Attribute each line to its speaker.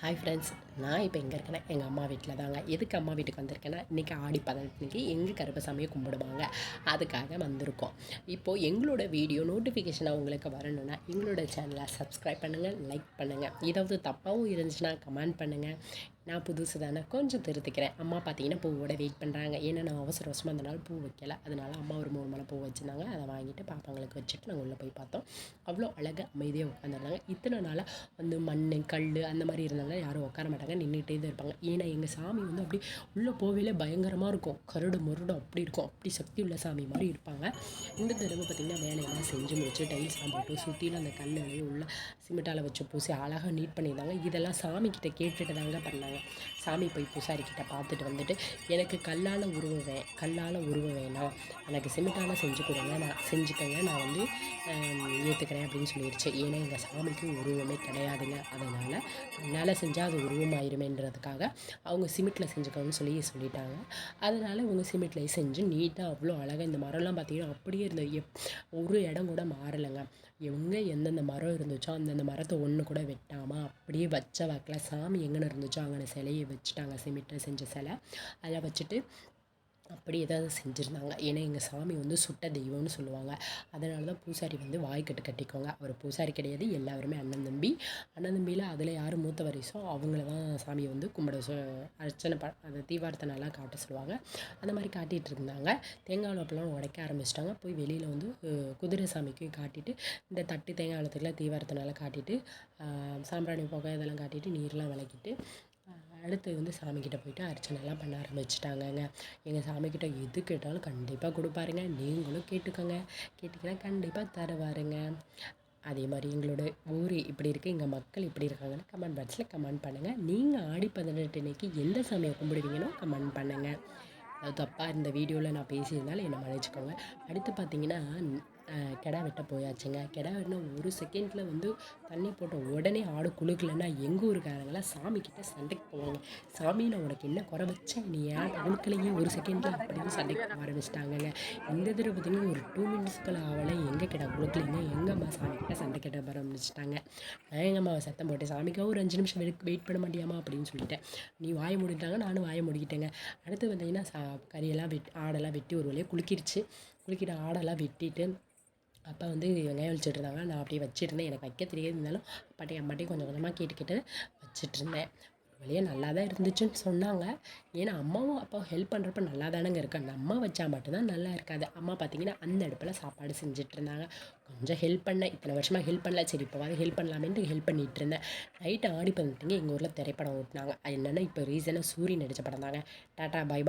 Speaker 1: Hi friends நான் இப்போ எங்கே இருக்கேன்னா எங்கள் அம்மா வீட்டில் தாங்க. எதுக்கு அம்மா வீட்டுக்கு வந்திருக்கேன்னா இன்றைக்கி ஆடி பதினெட்டுக்கு எங்கள் கருப்பசாமியை கும்பிடுவாங்க. அதுக்காக வந்திருக்கோம். இப்போது எங்களோட வீடியோ நோட்டிஃபிகேஷனாக உங்களுக்கு வரணும்னா எங்களோட சேனலை சப்ஸ்கிரைப் பண்ணுங்கள் லைக் பண்ணுங்கள் ஏதாவது தப்பாகவும் இருந்துச்சுன்னா கமெண்ட் பண்ணுங்கள் நான் புதுசு தானே கொஞ்சம் திருத்திக்கிறேன். அம்மா பார்த்தீங்கன்னா பூவோட வெயிட் பண்ணுறாங்க ஏன்னா நான் அவசர அவசரமாக அந்த நாள் பூ வைக்கல. அதனால் அம்மா ஒரு மூணு மலை பூ வச்சுருந்தாங்க. அதை வாங்கிட்டு பாப்பாங்களுக்கு வச்சுட்டு நாங்கள் உள்ளே போய் பார்த்தோம். அவ்வளோ அழகாக அமைதியாக உட்காந்துருந்தாங்க இத்தனை நாளாக வந்து மண் கல் அந்த மாதிரி இருந்தாங்க யாரும் உட்கார மாட்டாங்க. நின்றுட்டே தான் இருப்பாங்க. ஏன்னா எங்கள் சாமி வந்து அப்படி உள்ளே போகவே பயங்கரமாக இருக்கும். கருடு முருடு அப்படி இருக்கும். அப்படி சக்தி உள்ள சாமி மாதிரி இருப்பாங்க. இந்த தடவை பார்த்திங்கன்னா வேலையெல்லாம் செஞ்சு முடிச்சு டைல்ஸ்லாம் போட்டு சுற்றிலும் அந்த கல்லையும் உள்ள சிமெண்டால் வச்சு பூசி அழகாக நீட் பண்ணியிருந்தாங்க. இதெல்லாம் சாமி கிட்ட கேட்டுட்டு தாங்க பண்ணாங்க. சாமி போய் பூசாரி கிட்ட பார்த்துட்டு வந்துட்டு எனக்கு கல்லால் உருவ வே கல்லால் உருவ வேணாம். எனக்கு சிமெண்டால் செஞ்சு செஞ்சு கொடுங்க நான் செஞ்சுக்கோங்க. நான் வந்து ஏற்றுக்கிறேன் அப்படின்னு சொல்லிடுச்சு ஏன்னா எங்கள் சாமிக்கு உருவமே கிடையாதுங்க. அதனால் என்னால் செஞ்சால் அது உருவமாயிருமேன்றதுக்காக அவங்க சிமெண்ட்டில் செஞ்சுக்கோங்கன்னு சொல்லி சொல்லிட்டாங்க. அதனால் இவங்க சிமெண்ட்லேயே செஞ்சு நீட்டாக அவ்வளோ அழகாக இந்த மரம்லாம் பார்த்தீங்கன்னா அப்படியே இருந்த எப் ஒரு இடம் கூட மாறலைங்க. எங்கே எந்தெந்த மரம் இருந்துச்சோ அந்தந்த மரத்தை ஒன்று கூட வெட்டாமல் அப்படியே வச்ச வாக்கில் சாமி எங்கன்னு இருந்துச்சோ அங்கே சிலையை வச்சுட்டாங்க. சிமெண்ட்டில் செஞ்ச சிலை. அதை வச்சுட்டு அப்படி ஏதாவது செஞ்சுருந்தாங்க. ஏன்னா எங்கள் சாமி வந்து சுட்ட தெய்வம்னு சொல்லுவாங்க. அதனால தான் பூசாரி வந்து வாய்க்கட்டு கட்டிக்கோங்க. அவர் பூசாரி கிடையாது. எல்லாருமே அண்ணன் தம்பி. அண்ணன் தம்பியில் அதில் யார் மூத்த வரிசோ அவங்கள தான் சாமியை வந்து கும்பிட சொ அர்ச்சனை ப அந்த தீபார்த்தனைலாம் காட்ட சொல்லுவாங்க. அந்த மாதிரி காட்டிகிட்டு இருந்தாங்க. தேங்காய் அப்பெல்லாம் உடைக்க ஆரம்பிச்சிட்டாங்க. போய் வெளியில் வந்து குதிரை சாமிக்கு காட்டிட்டு இந்த தட்டு தேங்காய் வளத்துக்குலாம் தீபார்த்தனைலாம் காட்டிட்டு சாம்பிராணி புகை இதெல்லாம் காட்டிட்டு நீர்லாம் விளக்கிட்டு அடுத்து வந்து சாமிக்கிட்ட போயிட்டு அர்ச்சனைலாம் பண்ண ஆரம்பிச்சிட்டாங்கங்க. எங்கள் சாமிக்கிட்ட எது கேட்டாலும் கண்டிப்பாக கொடுப்பாருங்க. நீங்களும் கேட்டுக்கோங்க. கேட்டிங்கன்னா கண்டிப்பாக தருவாருங்க. அதே மாதிரி எங்களோட ஊர் இப்படி இருக்குது எங்கள் மக்கள் இப்படி இருக்காங்கன்னு கமெண்ட் பாக்ஸில் கமெண்ட் பண்ணுங்கள் நீங்கள் ஆடி பதினெட்டு அன்னைக்கு எந்த சாமியை கும்பிடுவீங்கன்னு கமெண்ட் பண்ணுங்கள் அது தப்பாக இந்த வீடியோவில் நான் பேசியிருந்தாலும் என்னை மன்னிச்சிக்கோங்க. அடுத்து பார்த்தீங்கன்னா கிடா வெட்ட போயாச்சுங்க. கிடா வெட்டினா ஒரு செகண்டில் வந்து தண்ணி போட்ட உடனே ஆடு குழுக்கலைன்னா எங்கள் ஊருக்காரங்களாம் சாமிக்கிட்ட சண்டைக்கு போவாங்க. சாமி நான் உனக்கு என்ன குறை வச்சேன்? நீ ஏன் குழுக்கலையே ஒரு செகண்டில் அப்படின்னு சண்டைக்கு போக ஆரம்பிச்சிட்டாங்கங்க இந்த தடவை பார்த்திங்கன்னா ஒரு டூ மினிட்ஸ்க்குள்ள ஆகலை எங்கே கிடா குழுக்கலைங்க எங்கள் அம்மா சாமிக்கிட்ட சண்டை கிட்ட ஆரம்பிச்சிட்டாங்க நான் எங்கள் அம்மாவை சத்தம் போட்டேன். சாமிக்காக ஒரு அஞ்சு நிமிஷம் வெயிட் வெயிட் பண்ண மாட்டியாமா அப்படின்னு சொல்லிட்டேன். நீ வாயை முடிட்டாங்க நானும் வாயை முடிக்கிட்டேங்க. அடுத்து பார்த்திங்கன்னா சா கறியெல்லாம் வெட் ஆடெல்லாம் வெட்டி ஒரு வழியாக குளிக்கிடுச்சு குளிக்கிட்டு ஆடெல்லாம் வெட்டிட்டு அப்பா வந்து வெங்காயம் வலிச்சிட்டு இருந்தாங்க நான் அப்படியே வச்சுருந்தேன் எனக்கு வைக்க தெரியாது இருந்தாலும் அப்பாட்டி அம்மாட்டையும் கொஞ்சம் கொஞ்சமாக கேட்டுக்கிட்டு வச்சுட்ருந்தேன். வழியாக நல்லா தான் இருந்துச்சுன்னு சொன்னாங்க. ஏன்னா அம்மாவும் அப்பாவும் ஹெல்ப் பண்ணுறப்ப நல்லா தானேங்க இருக்கு நம்ம வச்சா மட்டும்தான் நல்லா இருக்காது. அம்மா பார்த்தீங்கன்னா அந்த அடுப்பில் சாப்பாடு செஞ்சுட்டு இருந்தாங்க கொஞ்சம் ஹெல்ப் பண்ணேன். இத்தனை வருஷமாக ஹெல்ப் பண்ணல. சரி இப்போவாது ஹெல்ப் பண்ணலாமேன்ட்டு ஹெல்ப் பண்ணிகிட்டு இருந்தேன் நைட்டு ஆடி பண்ணிட்டுங்க எங்கள் ஊரில் திரைப்படம் ஓட்டினாங்க. என்னென்னா இப்போ ரீசனாக சூரியன் நடித்த படம் தாங்க டாட்டா பை